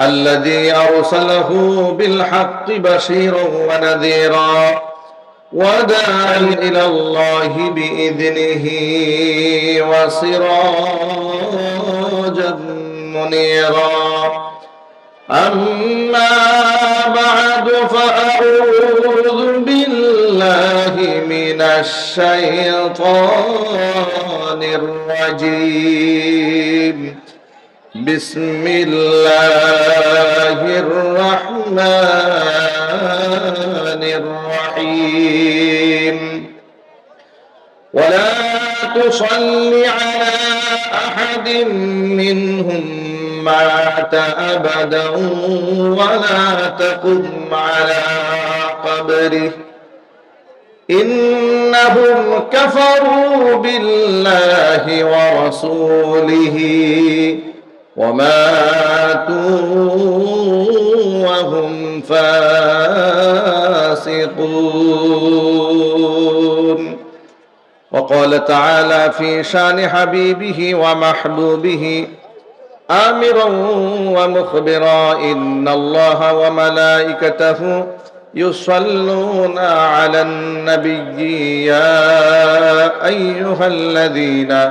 الذي أرسله بالحق بشيرا ونذيرا وداعي إلى الله بإذنه وسراجا منيرا. أما بعد فأعوذ بالله من الشيطان الرجيم. بسم الله الرحمن الرحيم ولا تصل على أحد منهم مات أبدا ولا تقم على قبره إنهم كفروا بالله ورسوله وماتوا وهم فاسقون وقال تعالى في شان حبيبه ومحبوبه آمرا ومخبرا إن الله وملائكته يصلون على النبي يا أيها الذين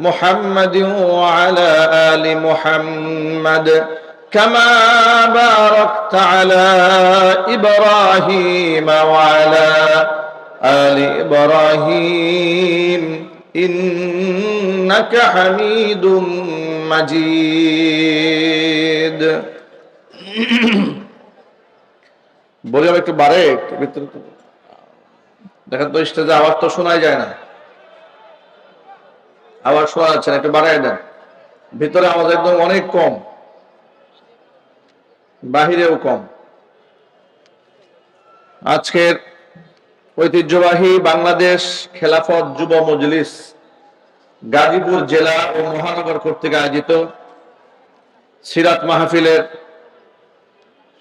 محمد وعلى آل محمد كما باركت على إبراهيم وعلى آل إبراهيم إنك حميد مجيد বললাম একটু বাড়ে একটু ভিতরে দেখেন তো স্টেজে আওয়াজ তো শোনাই যায় না আবার শোনা যাচ্ছে না, একটু বাড়াই দেন। ভিতরে আওয়াজ একদম অনেক কম। বাহিরেও কম। আজকের ঐতিহ্যবাহী বাংলাদেশ খেলাফত যুব মজলিস গাজীপুর জেলা ও মহানগর কর্তৃক আয়োজিত সিরাত মাহফিলের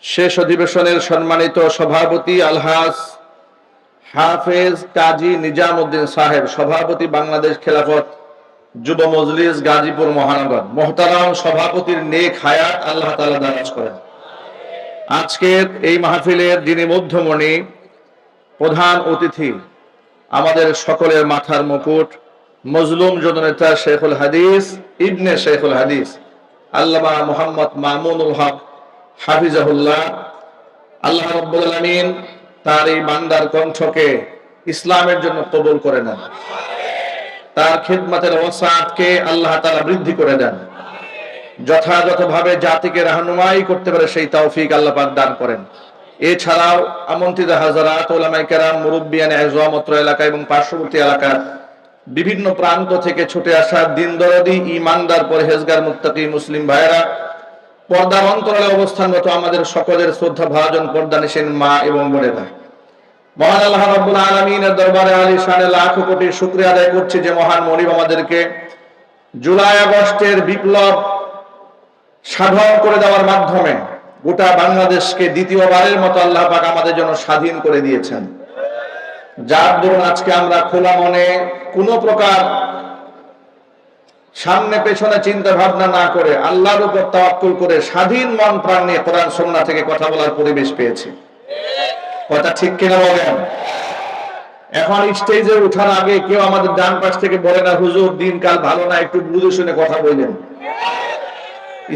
শেষ অধিবেশনের সম্মানিত সভাপতি আলহাস হাফেজ কাজী নিজাম উদ্দিন সাহেব, সভাপতি বাংলাদেশ খেলাফত যুব মজলিস গাজীপুর মহানগর। মোহতারাম সভাপতির নেক হায়াত আল্লাহ তালা দারাজ করেন। আজকের এই মাহফিলের যিনি মধ্যমণি, প্রধান অতিথি, আমাদের সকলের মাথার মুকুট, মজলুম জননেতা শেখুল হাদিস, ইবনে শেখুল হাদিস, আল্লামা মোহাম্মদ মামুনুল হক হাফিজাহুল্লাহ, আল্লাহ রব্বুল আলমিন তার এই বান্দার কণ্ঠকে ইসলামের জন্য কবুল করে নেন। তার খিদমতের অবসাদকে আল্লাহ তালা বৃদ্ধি করে দেন। যথাযথভাবে জাতিকে রাহনুমাই করতে পারে সেই তৌফিক আল্লাহ পাক দান করেন। এছাড়াও আমন্ত্রিত হাজারাত ওলামাই কেরাম, মুরব্বিয়ান এজম অত্র এলাকা এবং পার্শ্ববর্তী এলাকার বিভিন্ন প্রান্ত থেকে ছুটে আসা দিন দরদি ইমানদার পরহেজগার মুক্তাকি মুসলিম ভাইয়েরা, পর্দার অন্তরালে অবস্থানগত আমাদের সকলের শ্রদ্ধা, ভাজন পর্দা নিশেন মা এবং বোনেরা। মহান আল্লাহ রাব্বুল আলামিনের দরবারে আলী শানে লাখ কোটি শুকরিয়া আদায় করছি যে মহান মনিব আমাদেরকে জুলাই আগস্টের বিপ্লব সাধন করে দেওয়ার মাধ্যমে গোটা বাংলাদেশকে দ্বিতীয়বারের মতো আল্লাহ পাক আমাদের জন্য স্বাধীন করে দিয়েছেন। যার দরুন আজকে আমরা খোলা মনে কোনো প্রকার সামনে পেছনে চিন্তা ভাবনা না করে আল্লাহর উপর তাওয়াক্কুল করে স্বাধীন মন প্রাণ নিয়ে কোরআন সন্না থেকে কথা বলার পরিবেশ পেয়েছি। কথা ঠিক কিনা বলেন? এখন স্টেজে ওঠার আগে কেউ আমাদের ডান পাশ থেকে বলে না, হুজুর, দিনকাল ভালো না, একটু বুঝে শুনে কথা বললেন।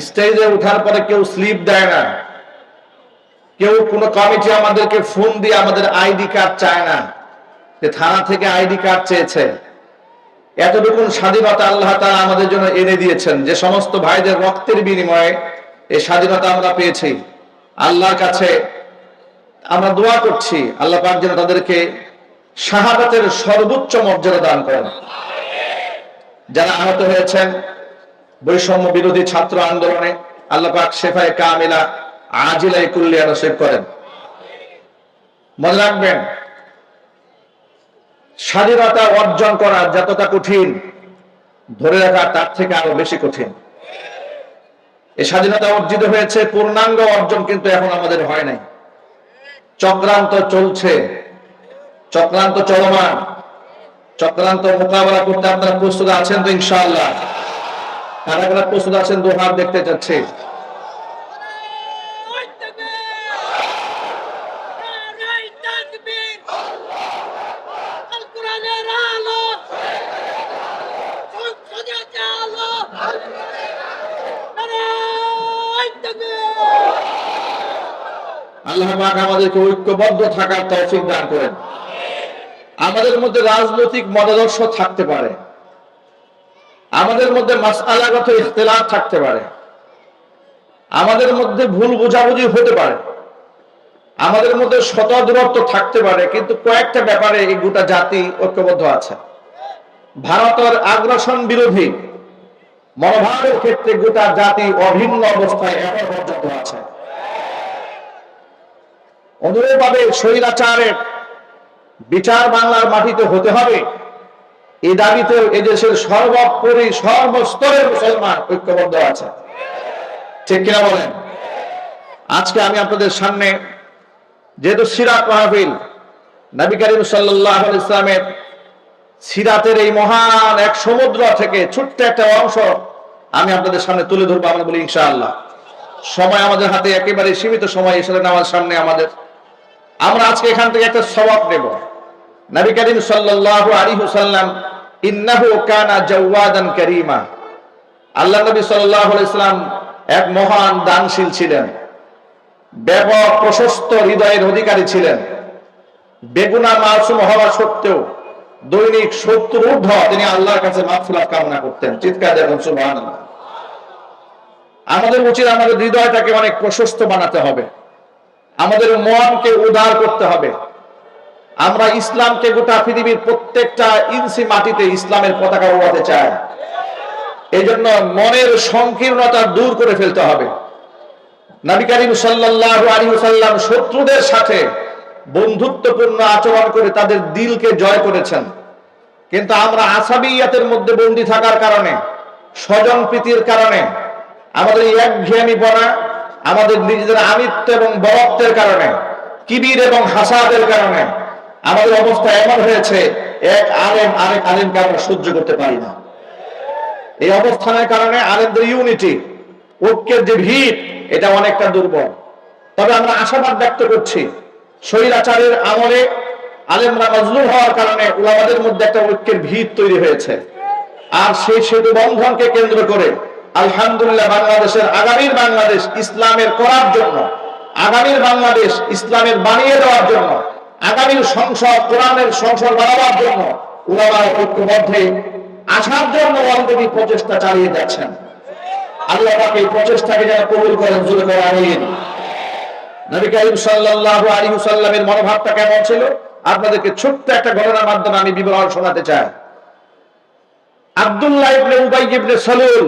স্টেজে ওঠার পরে কেউ স্লিপ দেয় না। কেউ কোনো কমিটি আমাদেরকে ফোন দিয়ে আমাদের আইডি কার্ড চায় না যে থানা থেকে আইডি কার্ড চেয়েছে। এতটুকু স্বাধীনতা আল্লাহ তাআলা আমাদের জন্য এনে দিয়েছেন। যে সমস্ত ভাইদের রক্তের বিনিময়ে এই স্বাধীনতা আমরা পেয়েছি। আল্লাহর কাছে আমরা দোয়া করছি, আল্লাহ পাক যেন তাদেরকে শাহাদাতের সর্বোচ্চ মর্যাদা দান করেন। যারা আহত হয়েছেন, বৈষম্য বিরোধী ছাত্র আন্দোলনে আল্লাহ পাক শেফায় কামিলা আজিলাই কুল্লিয়া নসিব করেন। মনে রাখবেন, স্বাধীনতা অর্জন করা যতটা কঠিন, ধরে রাখা তার থেকে আরও বেশি কঠিন। এই স্বাধীনতা অর্জিত হয়েছে, পূর্ণাঙ্গ অর্জন কিন্তু এখন আমাদের হয় নাই। চক্রান্ত চলছে। চক্রান্ত চলমান। চক্রান্ত মোকাবেলা করতে আপনারা প্রস্তুত আছেন তো ইনশাআল্লাহ? কারা প্রস্তুত আছেন দু হাত দেখতে চাচ্ছি পাক আমাদেরকে ঐক্যবদ্ধ থাকার তৌফিক দান করেন। আমাদের মধ্যে রাজনৈতিক মতাদর্শ থাকতে পারে। আমাদের মধ্যে মাসআলাগত ইখতিলাফ থাকতে পারে। আমাদের মধ্যে ভুল বোঝাবুঝি হতে পারে। আমাদের মধ্যে শত দূরত্ব থাকতে পারে, কিন্তু কয়েকটা ব্যাপারে এই গোটা জাতি ঐক্যবদ্ধ আছে। ভারতের আগ্রাসন বিরোধী মনোভাবের ক্ষেত্রে গোটা জাতি অভিন্ন অবস্থায় পর্যন্ত আছে। অনুরূপভাবে স্বৈরাচারের বিচার বাংলার মাটিতে হতে হবে। এই দাবিতে এদেশের সর্বোপরি সর্বস্তরের মুসলমান ঐক্যবদ্ধ আছে। ঠিক কিনা বলেন? আজকে আমি আপনাদের সামনে যেহেতু সিরাত মাহফিল, নবী করিম সাল্লাহ ইসলামের সিরাতের এই মহান এক সমুদ্র থেকে ছোট্ট একটা অংশ আমি আপনাদের সামনে তুলে ধরবো, আমরা বলি ইনশাআল্লাহ। সময় আমাদের হাতে একেবারে সীমিত সময় এসে আমার সামনে আমাদের আমরা আজকে এখান থেকে একটা সবাব নেব। নবী করিম সাল্লাল্লাহু আলাইহি ওয়াসাল্লাম ইন্নাহু কানা জাওয়াদান কারীমা। আল্লাহ নবী সাল্লাল্লাহু আলাইহি এক মহান দানশীল ছিলেন। ব্যাপক প্রশস্ত হৃদয়ের অধিকারী ছিলেন। বেগুনা মাসুম হওয়া সত্ত্বেও দৈনিক সত্তর ঊর্ধ্ব তিনি আল্লাহর কাছে মাগফিরাত কামনা করতেন। চিৎকার দেখুন সুবহানাল্লাহ। আমাদের উচিত আমাদের হৃদয়টাকে অনেক প্রশস্ত বানাতে হবে। আমাদের মনকে উদার করতে হবে। আমরা ইসলামকে গোটা পৃথিবীর প্রত্যেকটা ইঞ্চি মাটিতে ইসলামের পতাকা উড়াতে চাই। এই জন্য মনের সংকীর্ণতা দূর করে ফেলতে হবে। নবী করিম সাল্লাল্লাহু আলাইহি ওয়াসাল্লাম শত্রুদের সাথে বন্ধুত্বপূর্ণ আচরণ করে তাদের দিলকে জয় করেছেন। কিন্তু আমরা আসাবিয়াতের মধ্যে বন্দী থাকার কারণে, স্বজন প্রীতির কারণে, আমাদের একঘেয়ামি বনা আমাদের নিজেদের আমিত্ব এবং বরত্বের কারণে, কিবির এবং হাসাদের কারণে আমাদের অবস্থা এমন হয়েছে, এক আলেম আরেক আলেমকে আমরা সহ্য করতে পারি না। এই অবস্থানের কারণে আলেমদের ইউনিটি, ঐক্যের যে ভিত, এটা অনেকটা দুর্বল। তবে আমরা আশাবাদ ব্যক্ত করছি, স্বৈরাচারের আমলে আলেমরা মজলুম হওয়ার কারণে উলামাদের মধ্যে একটা ঐক্যের ভিত তৈরি হয়েছে। আর সেই সেতু বন্ধনকে কেন্দ্র করে আলহামদুলিল্লাহ বাংলাদেশের আগামীর বাংলাদেশ ইসলামের করার জন্য, আগামীর বাংলাদেশ ইসলামের বানিয়ে দেওয়ার জন্য, আগামীর সংসদ, কোরআনের সংসদ বাড়াবার জন্য উলামার ঐক্যবদ্ধে আসার জন্য অলরেডি প্রচেষ্টা চালিয়ে যাচ্ছেন। আল্লাহ পাক এই প্রচেষ্টাকে যেন কবুল করেন জুড়ে করে আমিন। নবী করিম সাল্লাল্লাহু আলাইহি সাল্লামের মনোভাবটা কেমন ছিল? আপনাদেরকে ছোট্ট একটা ঘটনার মাধ্যমে আমি বিবরণ শোনাতে চাই। আব্দুল্লাহ ইবনে উবাই ইবনে সালুল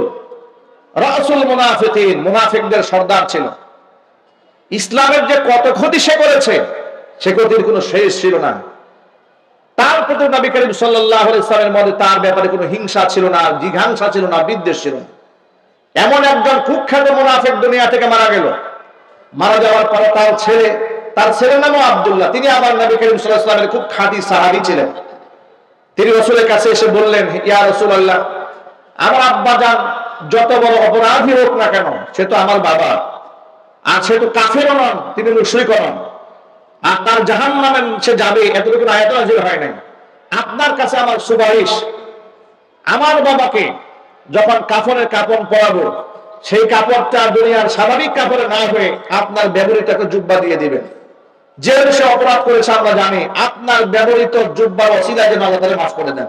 রাসুল মুনাফিকিন, মুনাফিকদের সর্দার ছিল। ইসলামের যে কত ক্ষতি সে করেছে, সে ক্ষতির কোনো শেষ ছিল না। তার প্রতি নবী করিম সাল্লামের মধ্যে তার ব্যাপারে কোনো হিংসা ছিল না, জিঘাংসা ছিল না, বিদ্বেষ ছিল না। এমন একজন কুখ্যাত মুনাফিক দুনিয়া থেকে মারা গেল। মারা যাওয়ার পরে তার ছেলে, তার ছেলের নামও আব্দুল্লাহ। তিনি আবার নবী করিম সাল্লামের খুব খাঁটি সাহাবী ছিলেন। তিনি রসুলের কাছে এসে বললেন, ইয়া রাসূলুল্লাহ, আমার আব্বা যান যত বড় অপরাধী হোক না কেন, সে তো আমার বাবা। আর সে তো কাফেরও নন, তিনি মুশরিক নন। আর তার জাহান নামে সে যাবে, এতটুকু আয়াত নাজিল হয় নাই। আপনার কাছে আমার সুপারিশ, আমার বাবাকে যখন কাপড়ের কাপড় পরাবো, সেই কাপড়টা দুনিয়ার স্বাভাবিক কাপড়ে না হয়ে আপনার ব্যবহৃত একটা জুব্বা দিয়ে দিবেন। যে সে অপরাধ করেছে আমরা জানি, আপনার ব্যবহৃত যেন আল্লাহ তাআলা মাফ করে দেন।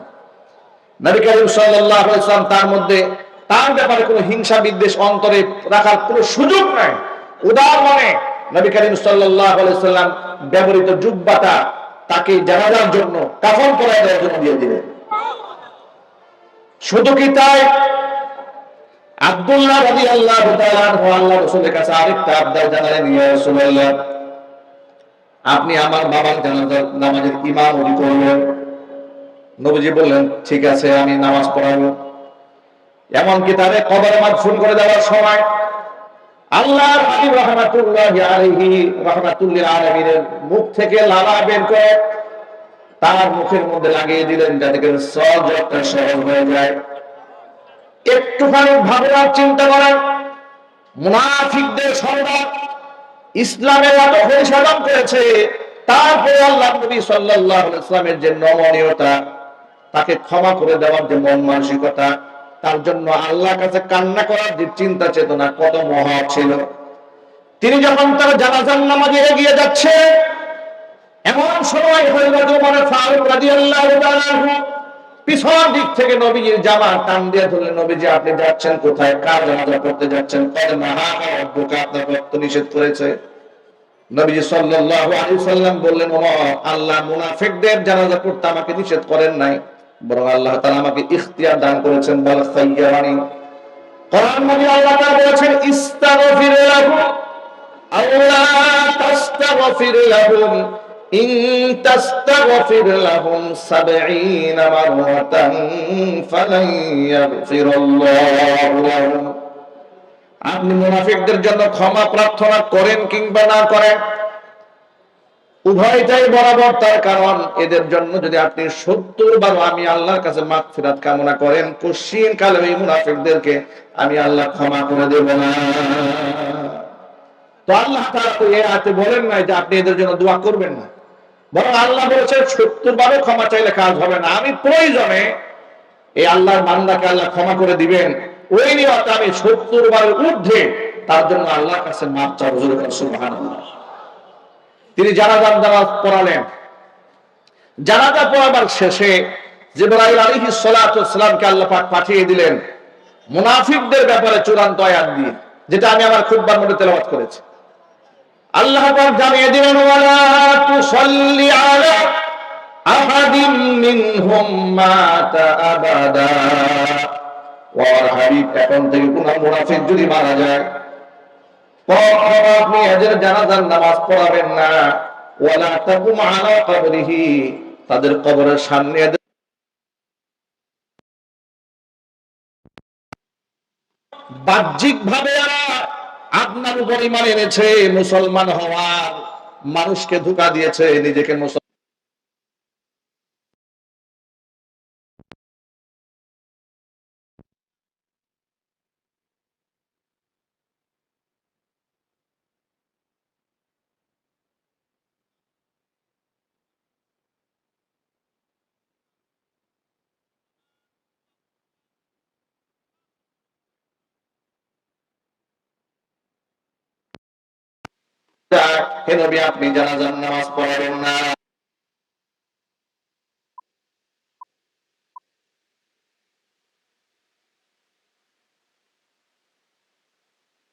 নবী করিম আলাইহি তার মধ্যে তার ব্যাপারে কোনো হিংসা বিদ্বেষ অন্তরে রাখার কোনো সুযোগ নাই। উদার মনে নবী করিম ওয়াসাল্লাম ব্যবহৃত জুব্বাটা তাকে জানাজার জন্য, কাফন পরায় দেওয়ার জন্য দিয়ে দিলেন। শুধু কি তাই? আব্দুল্লাহ আনহু আল্লাহ রাসূলের কাছে আরেকটা আবদার জানালেন, ইয়া আপনি আমার বাবার জানাজার নামাজের ইমামতি করবেন নবীজি বললেন, ঠিক আছে, আমি নামাজ পড়াবো। এমনকি তাদের কবরে মাদফুন করে দেওয়ার সময় আল্লাহর হাবিব রাহমাতুল্লাহি আলাইহি রাহমাতুল্লিল আলামিনের মুখ থেকে লালা বের করে তার মুখের মধ্যে লাগিয়ে দিলেন যাতে করে সহজটা সহজ হয়ে যায়। একটুখানি ভাবনা চিন্তা করেন। মুনাফিকদের সংবাদ ইসলামের এত পরিচালন করেছে, তারপরে আল্লাহ নবী আলাইহি ইসলামের যে নমনীয়তা, তাকে ক্ষমা করে দেওয়ার যে মন মানসিকতা তার জন্য আল্লাহর কাছে কান্না করার যে চিন্তা চেতনা কত মহা ছিল। তিনি যখন তার জানাজার নামাজে এগিয়ে যাচ্ছে, এমন সময় হয়ে গেল মানে ফারুক রাদিয়াল্লাহু পিছন দিক থেকে নবীজির জামা টান দিয়ে নবীজি, আপনি যাচ্ছেন কোথায়? কার জানাজা করতে যাচ্ছেন? কদ রব্বুকা? আপনার রক্ত নিষেধ করেছে। নবীজি সাল্লাল্লাহু আলাইহি সাল্লাম বললেন, ওমর, আল্লাহ মুনাফিকদের জানাজা করতে আমাকে নিষেধ করেন নাই। বরং আল্লাহ তাআলা আমাকে ইখতিয়ার দান করেছেন, বল সাইয়ারানি কোরআন মানে আল্লাহ তাআলা বলেছেন, ইস্তাগফির লাহুম, আল্লাহ তাস্তাগফির লাহুম, ইন তাস্তাগফির লাহুম 70 মাররাতান ফালান ইয়াগফিরাল্লাহু লাহুম। আপনি মুনাফিকদের জন্য ক্ষমা প্রার্থনা করেন কিংবা না করেন উভয়টাই বরাবর তার কারণ। এদের জন্য যদি আপনি সত্তর বার আমি আল্লাহর কাছে মাগফিরাত কামনা করেন কশিন কালে এই মুনাফিকদেরকে আমি আল্লাহ ক্ষমা করে দেব না। তো আল্লাহ এই বলেন যে আপনি এদের জন্য দোয়া করবেন না। বরং আল্লাহ বলেছেন, সত্তর বারও ক্ষমা চাইলে কাজ হবে না। আমি প্রয়োজনে এই আল্লাহর বান্দাকে আল্লাহ ক্ষমা করে দিবেন। ওই নিয়ত আমি সত্তর বারের ঊর্ধ্বে তার জন্য আল্লাহর কাছে মাপ চাও সুবহানাল্লাহ। তিনি জানাজার নামাজ পড়ালেন। জানাজা পড়াবার শেষে জিবরাইল আলাইহিস সালাতু সালামকে আল্লাহ পাক পাঠিয়ে দিলেন। মুনাফিকদের ব্যাপারে চূড়ান্ত আয়াত দিয়ে, যেটা আমি আমার খুববার মধ্যে তেলাওয়াত করেছি। আল্লাহ জানিয়ে দিলেন, ওয়ালা তুসাল্লি আলা আহাদিন মিনহুম মাতা আবাদা। ওয়ার হাবিব এখন থেকে কোন মুনাফিক যদি মারা যায় আপনি এদের জানাজার নামাজ পড়াবেন না। ওয়ালা তাকুম আলা কবরিহি। তাদের কবরের সামনে বাহ্যিক ভাবে আপনার উপর ইমান এনেছে, মুসলমান হওয়ার মানুষকে ধোকা দিয়েছে, নিজেকে মুসলমান হে নবী আপনি জানাজার নামাজ পড়াবেন না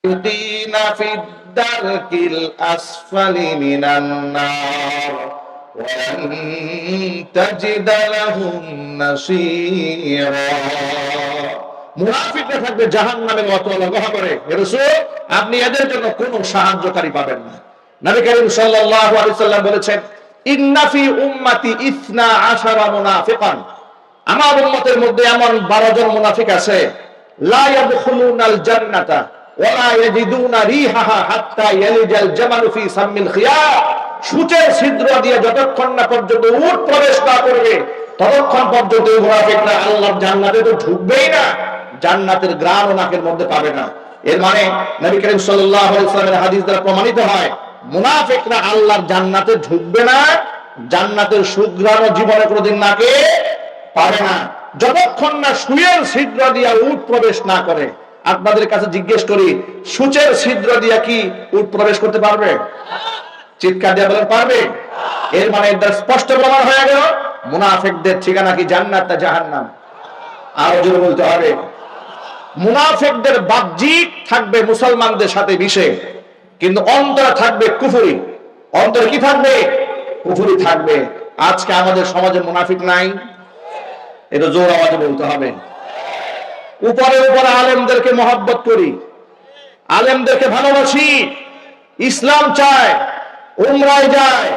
يدين في الدرك الأسفل من النار ولن تجد لهم نصيرا থাকবে জাহান্নামের মতো লগহা করে আপনি এদের জন্য সাহায্যকারী পাবেন না। নবী করিম বলেছেন, ইন্না ফি উম্মতি ইসনা আশারা মুনাফিকান। আমার উম্মতের মধ্যে এমন 12 জন মুনাফিক আছে জান্নাতা ইয়াজিদুনা রিহাহা হাত্তা ইয়ালিজাল জামালু ফি সামিল ছিদ্র দিয়ে যতক্ষণ না পর্যন্ত উট প্রবেশ না করবে, ততক্ষণ পর্যন্ত মুনাফিকরা আল্লাহর জান্নাতে তো ঢুকবেই না। জান্নাতের গ্রাম নাকের মধ্যে পাবে না। এর মানে নবী করিম আলাইহি হাদিস দ্বারা প্রমাণিত হয়, মুনাফিকরা আল্লাহর জান্নাতে ঢুকবে না, জান্নাতের সুগ্রাণ জীবনে কোনোদিন নাকে পাবে না। যতক্ষণ না সুয়ের ছিদ্র দিয়া উট প্রবেশ না করে। আপনাদের কাছে জিজ্ঞেস করি, সূচের ছিদ্র দিয়া কি উট প্রবেশ করতে পারবে? চিৎকার দিয়ে বলেন, পারবে। এর মানে এর স্পষ্ট প্রমাণ হয়ে গেল, মুনাফেকদের ঠিকানা কি জান্নাত না জাহান্নাম? আরও জোরে বলতে হবে। মুনাফেকদের বাহ্যিক থাকবে মুসলমানদের সাথে মিশে, কিন্তু অন্তরে থাকবে কুফুরি। অন্তরে কি থাকবে? কুফুরি থাকবে। আজকে আমাদের সমাজে মুনাফিক নাই। এটা জোর আওয়াজে বলতে হবে। উপরে উপরে আলেমদেরকে মহব্বত করি। আলেমদেরকে ভালোবাসি। ইসলাম চায়, উমরায় যায়,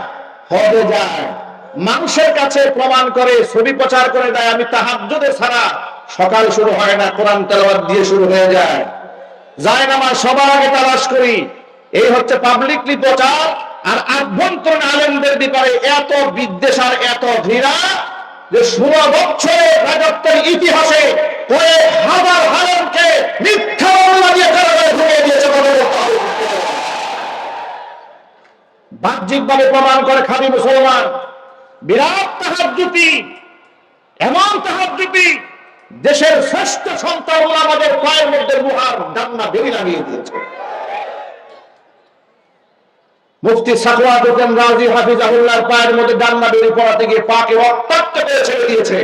হজে যায়। মানুষের কাছে প্রমাণ করে, ছবি প্রচার করে দেয়। আমি তাহাজ্জুদে ছাড়া সকাল শুরু হয় না, কোরআন তেলাওয়াত দিয়ে শুরু হয়ে যায়। যায় না, আমার সবার আগে তালাশ করি। এই হচ্ছে পাবলিকলি প্রচার আর আভ্যন্তরীণ আলেমদের ব্যাপারে এত বিদ্বেষ আর এত ঘৃণা যে ষোলো বছরে রাজত্বের ইতিহাসে কয়েক হাজার হাজারকে মিথ্যা মামলা দিয়ে কারাগারে ঢুকিয়ে দিয়েছে বাহ্যিকভাবে প্রমাণ করে খালি মুসলমান। বিরাট তাহাজ্জুতি, এমন তাহাজ্জুতি দেশের শ্রেষ্ঠ সন্তান আমাদের পায়ের মধ্যে মুহার ডান্না বেরি লাগিয়ে দিয়েছে। মুফতি রাজি পায়ের মধ্যে ডান্না বেরি পড়াতে গিয়ে পাকে ছেড়ে দিয়েছে।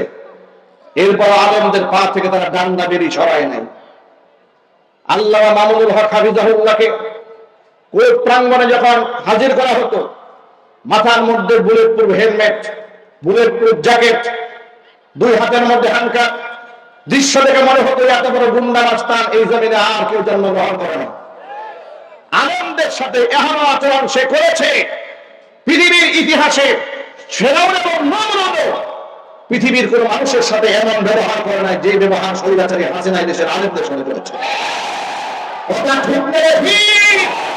এরপর আলমদের পা থেকে তারা ডান্না সরায় আল্লাহ মামুনুল হক হাফিজাহুল্লাহকে কোর্ট প্রাঙ্গণে যখন হাজির করা হতো, মাথার মধ্যে bullet proof helmet bullet proof jacket, দুই হাতের মধ্যে হানকা দৃশ্য দেখে মনে হতো এত বড় গুন্ডা রাস্তান এই জমিনে আর কেউ জন্মগ্রহণ করে না। আনন্দের সাথে এমন আচরণ সে করেছে। পৃথিবীর ইতিহাসে পৃথিবীর কোন মানুষের সাথে এমন ব্যবহার করে নাই যে ব্যবহার স্বৈরাচারী হাসিনা দেশের আনন্দের সাথে করেছে। নেই ঠিক।